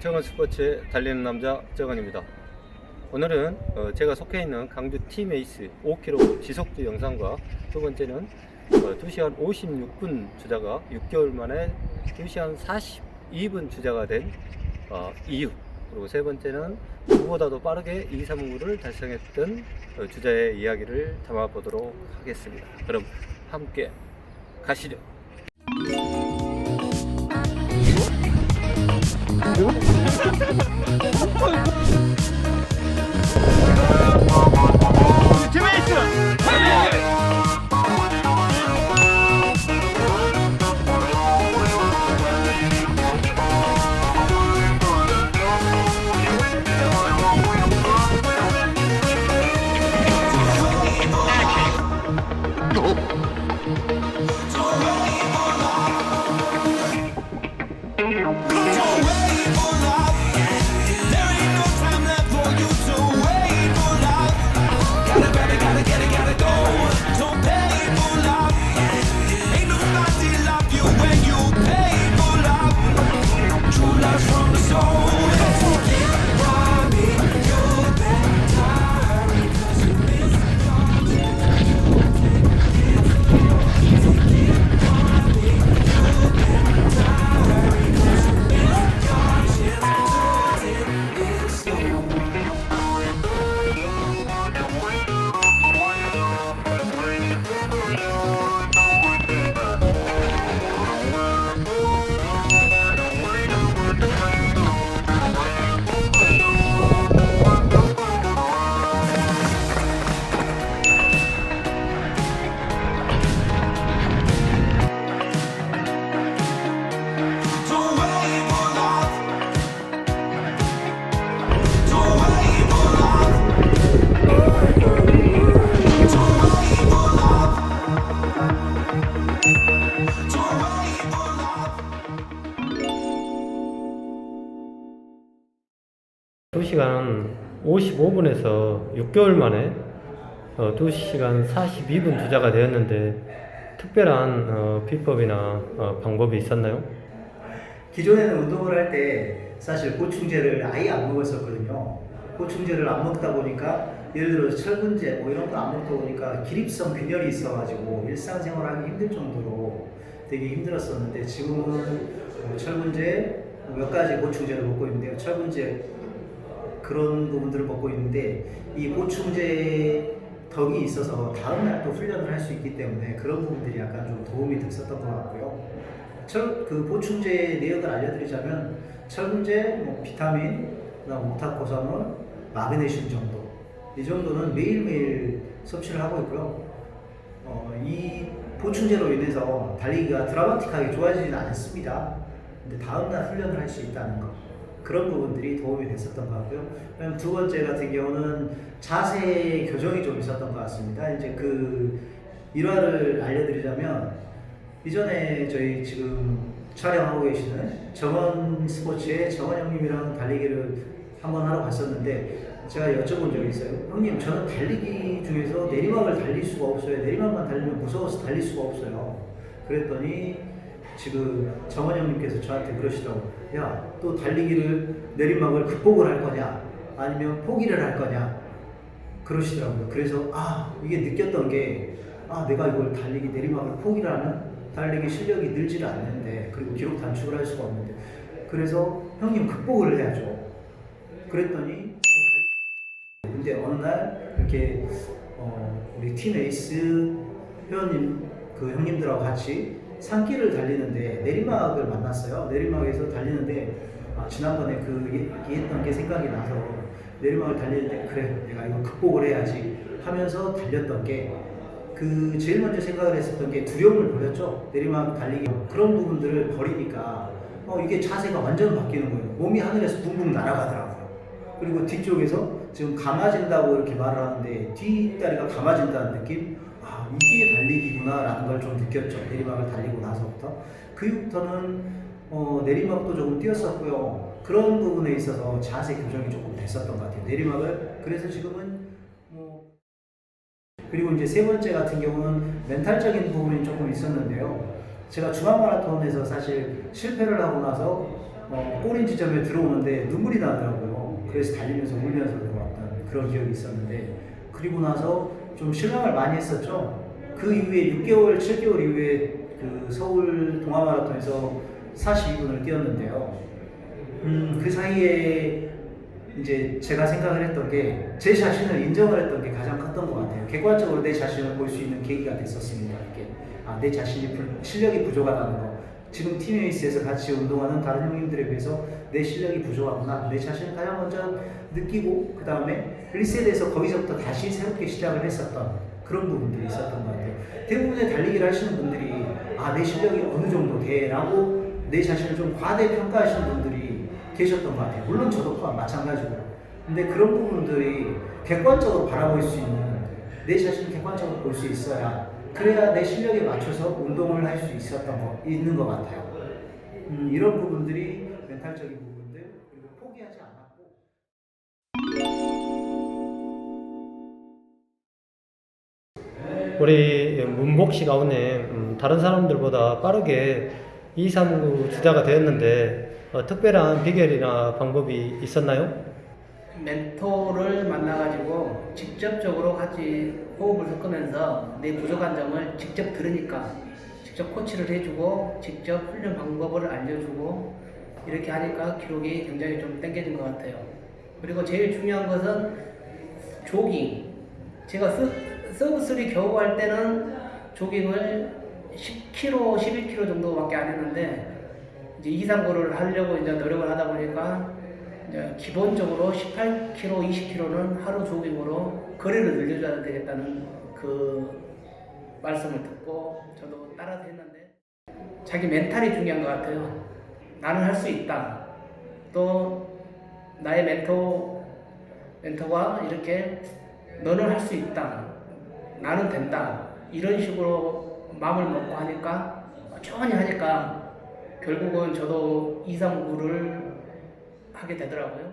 정원 스포츠의 달리는 남자 정원입니다. 오늘은 어, 제가 속해 있는 강주 팀에이스 5km 지속주 영상과 두 번째는 어, 2시간 56분 주자가 6개월 만에 2시간 42분 주자가 된 어, 이유 그리고 세 번째는 누구보다도 빠르게 2, 3구를 달성했던 어, 주자의 이야기를 담아보도록 하겠습니다. 그럼 함께 가시죠. Ha ha ha! 55분에서 6개월 만에 어, 2시간 42분 주자가 되었는데 특별한 어, 비법이나 어, 방법이 있었나요? 기존에는 운동을 할 때 사실 보충제를 아예 안 먹었었거든요. 보충제를 안 먹다 보니까 예를 들어서 철분제 뭐 이런 거안 먹다 보니까 기립성 균열이 있어가지고 일상생활하기 힘들 정도로 되게 힘들었었는데 지금은 뭐 철분제 뭐몇 가지 보충제를 먹고 있는데요. 철분제 그런 부분들을 먹고 있는데 이 보충제 덕이 있어서 다음 날 또 훈련을 할 수 있기 때문에 그런 부분들이 약간 좀 도움이 됐었던 것 같고요. 철, 그 보충제 내역을 알려드리자면 철분제, 뭐 비타민, 그다음 옥타코사놀, 마그네슘 정도 이 정도는 매일매일 섭취를 하고 있고요. 어, 이 보충제로 인해서 달리기가 드라마틱하게 좋아지지는 않습니다. 근데 다음날 훈련을 할 수 있다는 것 그런 부분들이 도움이 됐었던 것 같고요. 그다음 두 번째 같은 경우는 자세 교정이 좀 있었던 것 같습니다. 이제 그 일화를 알려드리자면 이전에 저희 지금 촬영하고 계시는 정원 스포츠의 정원 형님이랑 달리기를 한번 하러 갔었는데 제가 여쭤본 적이 있어요. 형님, 저는 달리기 중에서 내리막을 달릴 수가 없어요. 내리막만 달리면 무서워서 달릴 수가 없어요. 그랬더니 지금 정원 형님께서 저한테 그러시더라고. 야, 또 달리기를 내리막을 극복을 할 거냐? 아니면 포기를 할 거냐? 그러시더라고요. 그래서 아 이게 느꼈던 게 아 내가 이걸 달리기 내리막을 하면 달리기 실력이 늘지를 않는데 그리고 기록 단축을 할 수가 없는데 그래서 형님 극복을 해야죠. 그랬더니 어, 근데 어느 날 이렇게 어, 우리 팀 에이스 회원님 그 형님들하고 같이 산길을 달리는데 내리막을 만났어요. 내리막에서 달리는데 아, 지난번에 그 얘기했던 게 생각이 나서 내리막을 달리는데 그래 내가 이거 극복을 해야지 하면서 달렸던 게 그 제일 먼저 생각을 했었던 게 두려움을 버렸죠. 내리막 달리기. 그런 부분들을 버리니까 어 이게 자세가 완전 바뀌는 거예요. 몸이 하늘에서 붕붕 날아가더라고요. 그리고 뒤쪽에서 지금 감아진다고 이렇게 말을 하는데 뒷다리가 감아진다는 느낌 아 이게 달리기구나라는 걸 좀 느꼈죠 내리막을 달리고 나서부터 그 이후부터는 어, 내리막도 조금 뛰었었고요. 그런 부분에 있어서 자세 교정이 조금 됐었던 것 같아요. 내리막을 그래서 지금은 뭐 그리고 이제 세 번째 같은 경우는 멘탈적인 부분이 조금 있었는데요. 제가 중앙 마라톤에서 사실 실패를 하고 나서 어, 꼬린 지점에 들어오는데 눈물이 나더라고요. 그래서 달리면서 울면서 들어왔던 그런 기억이 있었는데 그리고 나서 좀 실망을 많이 했었죠. 그 이후에 6개월, 7개월 이후에 그 서울 동아 마라톤에서 42분을 뛰었는데요. 음, 그 사이에 이제 제가 생각을 했던 게 제 자신을 인정을 했던 게 가장 컸던 것 같아요. 객관적으로 내 자신을 볼 수 있는 계기가 됐었습니다. 이렇게 아, 내 자신이 불- 실력이 부족하다는 거. 지금 팀에이스에서 같이 운동하는 다른 형님들에 비해서 내 실력이 부족하구나. 내 자신을 가장 먼저 느끼고 그 다음에 리셋에서 거기서부터 다시 새롭게 시작을 했었던 그런 부분들이 있었던 것 같아요. 대부분의 달리기를 하시는 분들이 아, 내 실력이 어느 정도 돼라고 내 자신을 좀 과대평가하시는 분들이 계셨던 것 같아요. 물론 저도 또한 마찬가지고요. 근데 그런 부분들이 객관적으로 바라볼 수 있는 내 자신을 객관적으로 볼 수 있어야 그래야 내 실력에 맞춰서 운동을 할 수 있었던 거 있는 것 같아요. 음, 이런 부분들이 멘탈적인 부분 우리 문복 씨 가운데 음, 다른 사람들보다 빠르게 239 주자가 되었는데 어, 특별한 비결이나 방법이 있었나요? 멘토를 만나가지고 직접적으로 같이 호흡을 섞으면서 내 부족한 점을 직접 들으니까 직접 코치를 해주고 직접 훈련 방법을 알려주고 이렇게 하니까 기록이 굉장히 좀 땡겨진 것 같아요. 그리고 제일 중요한 것은 조깅. 제가 서, 서브 3 겨우 할 때는 조깅을 10km, 11km 정도밖에 안 했는데 이제 2, 3고를 하려고 이제 노력을 하다 보니까 이제 기본적으로 18km, 20km는 하루 조깅으로 거리를 늘려줘야 되겠다는 그 말씀을 듣고 저도 따라서 했는데 자기 멘탈이 중요한 것 같아요. 나는 할 수 있다. 또 나의 멘토 멘토가 이렇게 너는 할 수 있다. 나는 된다. 이런 식으로 마음을 먹고 하니까 천천히 하니까 결국은 저도 2, 3, 9를 하게 되더라고요.